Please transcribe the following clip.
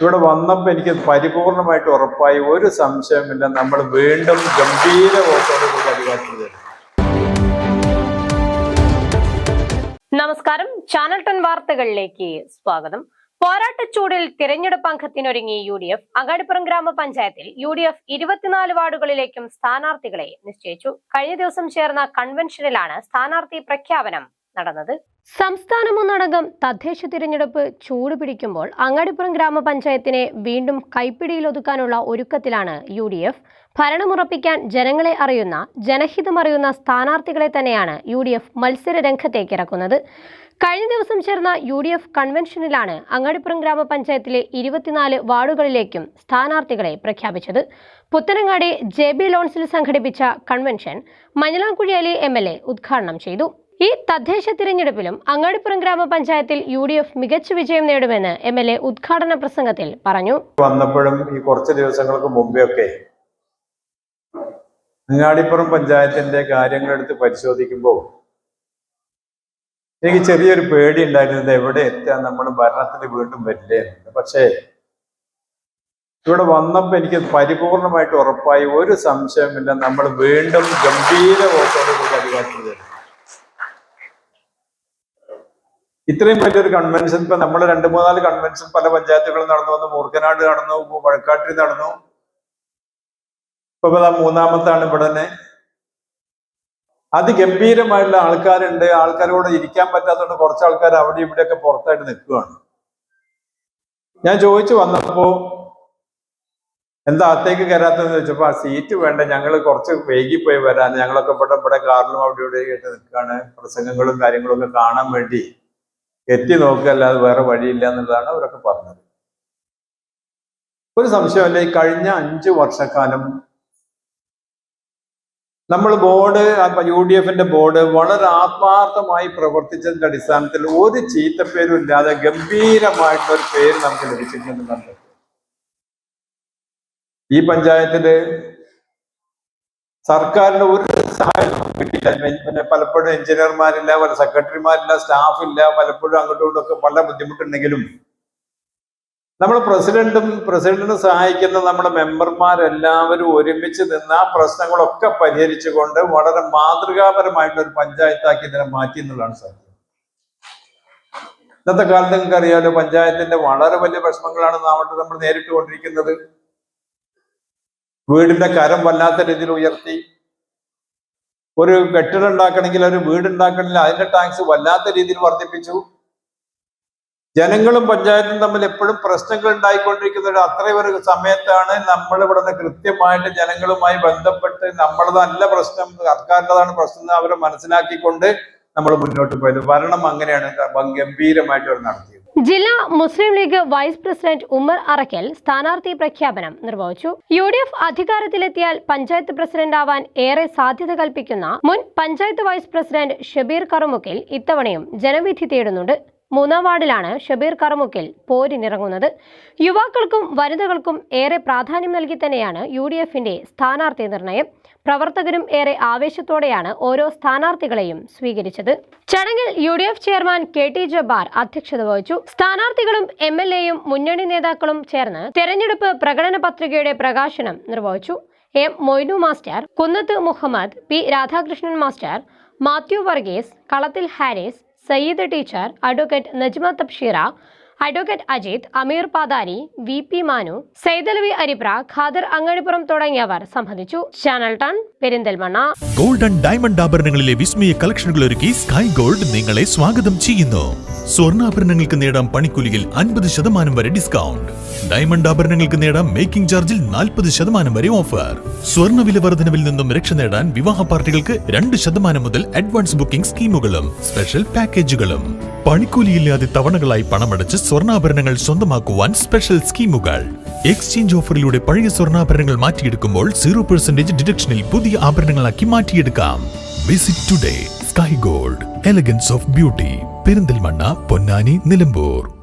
ഇവിടെ വന്നപ്പോൾ എനിക്ക് പരിപൂർണമായിട്ട് ഉറപ്പായി ഒരു സംശയമില്ല നമ്മൾ വീണ്ടും ഗംഭീര വോട്ടോട് കൂടി നമസ്കാരം. ചാനൽ ടെൻ വാർത്തകളിലേക്ക് സ്വാഗതം. പോരാട്ടച്ചൂടിൽ തിരഞ്ഞെടുപ്പ് അംഗത്തിനൊരുങ്ങി യു ഡി എഫ് അങ്ങാടിപ്പുറം ഗ്രാമപഞ്ചായത്തിൽ യു ഡി എഫ് ഇരുപത്തിനാല് വാർഡുകളിലേക്കും സ്ഥാനാർത്ഥികളെ നിശ്ചയിച്ചു. കഴിഞ്ഞ ദിവസം ചേർന്ന കൺവെൻഷനിലാണ് സ്ഥാനാർത്ഥി പ്രഖ്യാപനം നടന്നത്. സംസ്ഥാനമൊന്നടങ്കം തദ്ദേശ തിരഞ്ഞെടുപ്പ് ചൂടുപിടിക്കുമ്പോൾ അങ്ങാടിപ്പുറം ഗ്രാമപഞ്ചായത്തിനെ വീണ്ടും കൈപ്പിടിയിലൊതുക്കാനുള്ള ഒരുക്കത്തിലാണ് യു ഡി എഫ് ഭരണമുറപ്പിക്കാൻ ജനങ്ങളെ അറിയുന്ന ജനഹിതമറിയുന്ന സ്ഥാനാർത്ഥികളെ തന്നെയാണ് യു ഡി എഫ് മത്സര രംഗത്തേക്ക് ഇറക്കുന്നത്. കഴിഞ്ഞ ദിവസം ചേർന്ന യു ഡി എഫ് കൺവെൻഷനിലാണ് അങ്ങാടിപ്പുറം ഗ്രാമപഞ്ചായത്തിലെ ഇരുപത്തിനാല് വാർഡുകളിലേക്കും സ്ഥാനാർത്ഥികളെ പ്രഖ്യാപിച്ചത്. പുത്തനങ്ങാടി ജെ ബി ലോൺസിൽ സംഘടിപ്പിച്ച convention Manjalamkuzhi Ali M L A ഉദ്ഘാടനം ചെയ്തു. ഈ തദ്ദേശ തിരഞ്ഞെടുപ്പിലും അങ്ങാടിപ്പുറം ഗ്രാമപഞ്ചായത്തിൽ യു ഡി എഫ് മികച്ച വിജയം നേടുമെന്ന് എം എൽ എ ഉദ്ഘാടന പ്രസംഗത്തിൽ പറഞ്ഞു. വന്നപ്പോഴും ഈ കുറച്ച് ദിവസങ്ങൾക്ക് മുമ്പേ ഒക്കെ അങ്ങാടിപ്പുറം പഞ്ചായത്തിന്റെ കാര്യങ്ങൾ എടുത്ത് പരിശോധിക്കുമ്പോൾ എനിക്ക് ചെറിയൊരു പേടി ഉണ്ടായിരുന്നത് എവിടെ എത്താൻ നമ്മൾ ഭരണത്തിന് വീണ്ടും വരില്ലേ. പക്ഷേ ഇവിടെ വന്നപ്പോൾ എനിക്ക് പരിപൂർണമായിട്ട് ഉറപ്പായി ഒരു സംശയമില്ല നമ്മൾ വീണ്ടും ഗംഭീര വോട്ടോടുകൂടി അധികാരത്തിൽ വരും ഇത്രയും വലിയൊരു കൺവെൻഷൻ ഇപ്പൊ നമ്മൾ രണ്ട് മൂന്നാൽ കൺവെൻഷൻ പല പഞ്ചായത്തുകളും നടന്നു. വന്നു മൂർക്കനാട് നടന്നു വഴക്കാട്ടിൽ നടന്നു. ഇപ്പൊ മൂന്നാമത്താണ് ഇവിടെ തന്നെ അതിഗംഭീരമായിട്ടുള്ള ആൾക്കാരുണ്ട്. ആൾക്കാരോട് ഇരിക്കാൻ പറ്റാത്തതുകൊണ്ട് കുറച്ച് ആൾക്കാർ അവിടെ ഇവിടെയൊക്കെ പുറത്തായിട്ട് നിൽക്കുകയാണ് ഞാൻ ചോദിച്ചു വന്നപ്പോ എന്താ അകത്തേക്ക് കയറാത്തതെന്ന് ചോദിച്ചപ്പോ ആ സീറ്റ് വേണ്ട. ഞങ്ങൾ കുറച്ച് വൈകിപ്പോയി വരാൻ. ഞങ്ങളൊക്കെ ഇവിടെ ഇവിടെ കാറിലും അവിടെ ഇവിടെ ആയിട്ട് നിൽക്കുകയാണ് പ്രസംഗങ്ങളും കാര്യങ്ങളും ഒക്കെ കാണാൻ വേണ്ടി. എത്തി നോക്കുക അല്ലാതെ വേറെ വഴിയില്ല എന്നുള്ളതാണ് അവരൊക്കെ പറഞ്ഞത്. ഒരു സംശയമല്ല ഈ കഴിഞ്ഞ അഞ്ച് വർഷക്കാലം നമ്മൾ ബോർഡ് യു ഡി എഫിന്റെ ബോർഡ് വളരെ ആത്മാർത്ഥമായി പ്രവർത്തിച്ചതിന്റെ അടിസ്ഥാനത്തിൽ ഒരു ചീത്തപ്പേരും ഇല്ലാതെ ഗംഭീരമായിട്ടുള്ള ഒരു പേര് നമുക്ക് ലഭിച്ചിട്ടുണ്ടെന്നുണ്ട് ഈ പഞ്ചായത്തിൽ സർക്കാരിന്റെ ഒരു സഹായം കിട്ടിയില്ല. പിന്നെ പലപ്പോഴും എഞ്ചിനീയർമാരില്ല പല സെക്രട്ടറിമാരില്ല സ്റ്റാഫ് ഇല്ല പലപ്പോഴും അങ്ങോട്ടും ഇങ്ങോട്ടും ഒക്കെ പല ബുദ്ധിമുട്ടുണ്ടെങ്കിലും നമ്മൾ പ്രസിഡന്റും പ്രസിഡന്റിനെ സഹായിക്കുന്ന നമ്മുടെ മെമ്പർമാരെല്ലാവരും ഒരുമിച്ച് നിന്ന് ആ പ്രശ്നങ്ങളൊക്കെ പരിഹരിച്ചുകൊണ്ട് വളരെ മാതൃകാപരമായിട്ട് ഒരു പഞ്ചായത്താക്കി ഇതിനെ മാറ്റി എന്നുള്ളതാണ് സാധ്യത. ഇന്നത്തെ കാലത്ത് നിങ്ങൾക്ക് അറിയാമല്ലോ പഞ്ചായത്തിന്റെ വളരെ വലിയ പ്രശ്നങ്ങളാണ് നാമട്ട് നമ്മൾ നേരിട്ട് കൊണ്ടിരിക്കുന്നത് വീടിന്റെ കരം വല്ലാത്ത രീതിയിൽ ഉയർത്തി ഒരു കെട്ടിടം ഉണ്ടാക്കണമെങ്കിൽ ഒരു വീട് ഉണ്ടാക്കണമെങ്കിൽ അതിന്റെ ടാക്സ് വല്ലാത്ത രീതിയിൽ വർദ്ധിപ്പിച്ചു. ജനങ്ങളും പഞ്ചായത്തും തമ്മിൽ എപ്പോഴും പ്രശ്നങ്ങൾ ഉണ്ടായിക്കൊണ്ടിരിക്കുന്ന ഒരു അത്രയും ഒരു സമയത്താണ് നമ്മൾ ഇവിടെ കൃത്യമായിട്ട് ജനങ്ങളുമായി ബന്ധപ്പെട്ട് നമ്മളതല്ല പ്രശ്നം സർക്കാരിന്റെതാണ് പ്രശ്നം അവരെ മനസ്സിലാക്കിക്കൊണ്ട് നമ്മൾ മുന്നോട്ട് പോയത്. ഭരണം അങ്ങനെയാണ് ഗംഭീരമായിട്ട് അവർ നടത്തിയത്. ജില്ലാ മുസ്ലിം ലീഗ് വൈസ് പ്രസിഡന്റ് ഉമർ അറക്കൽ സ്ഥാനാർത്ഥി പ്രഖ്യാപനം നിർവഹിച്ചു. യു ഡി എഫ് അധികാരത്തിലെത്തിയാൽ പഞ്ചായത്ത് പ്രസിഡന്റ് ആവാൻ ഏറെ സാധ്യത കൽപ്പിക്കുന്ന മുൻ പഞ്ചായത്ത് വൈസ് പ്രസിഡന്റ് ഷബീർ കറുമുക്കിൽ ഇത്തവണയും ജനവിധി തേടുന്നുണ്ട്. മൂന്നാം വാർഡിലാണ് ഷബീർ കറമുക്കിൽ പോരിനിറങ്ങുന്നത്. യുവാക്കൾക്കും വനിതകൾക്കും ഏറെ പ്രാധാന്യം നൽകി തന്നെയാണ് യു ഡി എഫിന്റെ സ്ഥാനാർത്ഥി നിർണയം. പ്രവർത്തകരും ഏറെ ആവേശത്തോടെയാണ് ഓരോ സ്ഥാനാർത്ഥികളെയും സ്വീകരിച്ചത്. ചടങ്ങിൽ U D F chairman K T Jabbar അധ്യക്ഷത വഹിച്ചു. സ്ഥാനാർത്ഥികളും എം എൽ എയും മുന്നണി നേതാക്കളും ചേർന്ന് തെരഞ്ഞെടുപ്പ് പ്രകടന പത്രികയുടെ പ്രകാശനം നിർവഹിച്ചു. M Moinu master Kunnath Muhammad P Radhakrishnan master Mathew Varghese Kalathil Haris Sayyid teacher advocate Najma Thabsheera advocate Ajith Ameer പാദാരി V P Manu Saidalavi Aripra Khader Angadipuram തുടങ്ങിയവർ സംബന്ധിച്ചു. ചാനൽ ടൺ പെരിന്തൽമണ്ണ. ഗോൾഡൻ ഡയമണ്ട് ആഭരണങ്ങളിലെ വിസ്മയ കളക്ഷനുകൾ ഒരുക്കി സ്കൈ ഗോൾഡ് നിങ്ങളെ സ്വാഗതം ചെയ്യുന്നു. സ്വർണാഭരണങ്ങൾക്ക് നേടാം പണിക്കൂലിയിൽ അൻപത് ശതമാനം വരെ ഡിസ്കൗണ്ട് ഡയമണ്ട് ആഭരണങ്ങൾക്ക് നേടാം മേക്കിംഗ് ചാർജിൽ നാൽപ്പത് ശതമാനം വരെ ഓഫർ സ്വർണ വില വർധനവിൽ നിന്നും രക്ഷ നേടാൻ വിവാഹ പാർട്ടികൾക്ക് രണ്ട് ശതമാനം മുതൽ അഡ്വാൻസ് ബുക്കിംഗ് സ്കീമുകളും സ്പെഷ്യൽ പാക്കേജുകളും പണിക്കൂലിയില്ലാതെ തവണകളായി പണമടച്ച് സ്വർണാഭരണങ്ങൾ സ്വന്തമാക്കുവാൻ സ്പെഷ്യൽ സ്കീമുകൾ. എക്സ്ചേഞ്ച് ഓഫറിലൂടെ പഴയ സ്വർണാഭരണങ്ങൾ മാറ്റിയെടുക്കുമ്പോൾ സീറോ പെർസെന്റേജ് ഡിഡക്ഷനിൽ പുതിയ ആഭരണങ്ങളാക്കി മാറ്റിയെടുക്കാം. Visit today Sky Gold elegance of beauty Perinthalmanna Ponnani Nilambur.